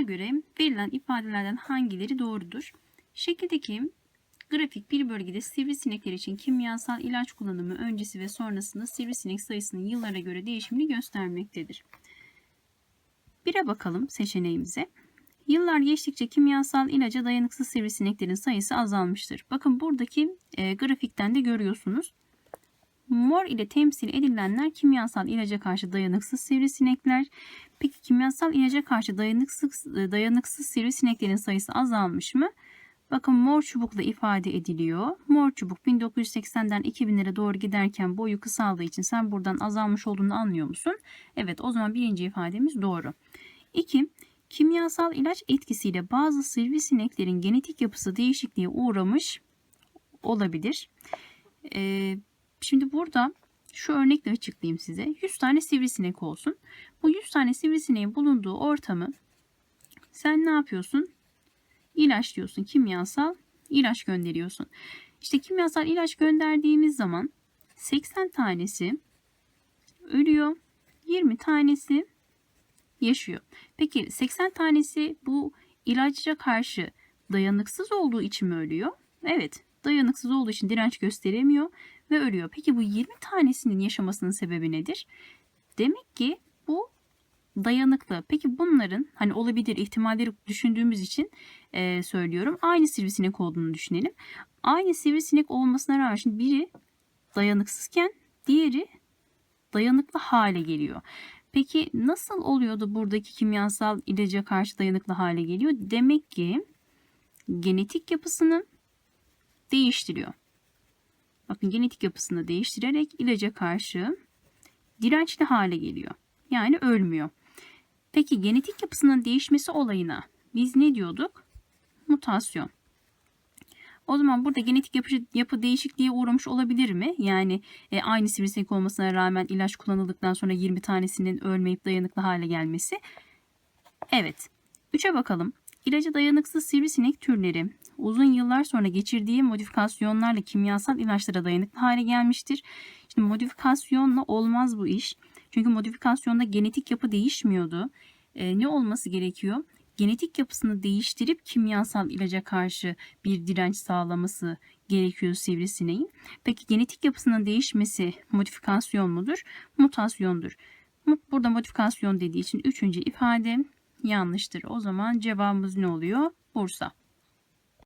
Buna göre verilen ifadelerden hangileri doğrudur? Şekildeki grafik bir bölgede sivrisinekler için kimyasal ilaç kullanımı öncesi ve sonrasında sivrisinek sayısının yıllara göre değişimini göstermektedir. Bire bakalım seçeneğimize. Yıllar geçtikçe kimyasal ilaca dayanıksız sivrisineklerin sayısı azalmıştır. Bakın buradaki e, grafikten de görüyorsunuz. Mor ile temsil edilenler kimyasal ilaca karşı dayanıksız sivrisinekler. Peki kimyasal ilaca karşı dayanıksız, e, dayanıksız sivrisineklerin sayısı azalmış mı? Bakın mor çubukla ifade ediliyor. Mor çubuk 1980'den 2000'lere doğru giderken boyu kısaldığı için sen buradan azalmış olduğunu anlıyor musun? Evet o zaman birinci ifademiz doğru. 2. Kimyasal ilaç etkisiyle bazı sivrisineklerin genetik yapısı değişikliğe uğramış olabilir. Ee, şimdi burada şu örnekle açıklayayım size. 100 tane sivrisinek olsun. Bu 100 tane sivrisineğin bulunduğu ortamı sen ne yapıyorsun? İlaç diyorsun. Kimyasal ilaç gönderiyorsun. İşte kimyasal ilaç gönderdiğimiz zaman 80 tanesi ölüyor. 20 tanesi yaşıyor. Peki 80 tanesi bu ilaca karşı dayanıksız olduğu için mi ölüyor? Evet, dayanıksız olduğu için direnç gösteremiyor ve ölüyor. Peki bu 20 tanesinin yaşamasının sebebi nedir? Demek ki bu dayanıklı. Peki bunların hani olabilir ihtimalleri düşündüğümüz için e, söylüyorum. Aynı sivrisinek olduğunu düşünelim. Aynı sivrisinek olmasına rağmen şimdi biri dayanıksızken diğeri dayanıklı hale geliyor. Peki nasıl oluyor da buradaki kimyasal ilaca karşı dayanıklı hale geliyor? Demek ki genetik yapısını değiştiriyor. Bakın genetik yapısını değiştirerek ilaca karşı dirençli hale geliyor. Yani ölmüyor. Peki genetik yapısının değişmesi olayına biz ne diyorduk? Mutasyon. O zaman burada genetik yapı, yapı değişikliğe uğramış olabilir mi? Yani e, aynı sivrisinek olmasına rağmen ilaç kullanıldıktan sonra 20 tanesinin ölmeyip dayanıklı hale gelmesi. Evet. 3'e bakalım. İlaca dayanıksız sivrisinek türleri uzun yıllar sonra geçirdiği modifikasyonlarla kimyasal ilaçlara dayanıklı hale gelmiştir. Şimdi modifikasyonla olmaz bu iş. Çünkü modifikasyonda genetik yapı değişmiyordu. E, ne olması gerekiyor? Genetik yapısını değiştirip kimyasal ilaca karşı bir direnç sağlaması gerekiyor sivrisineğin. Peki genetik yapısının değişmesi modifikasyon mudur? Mutasyondur. Burada modifikasyon dediği için üçüncü ifade yanlıştır. O zaman cevabımız ne oluyor? Bursa.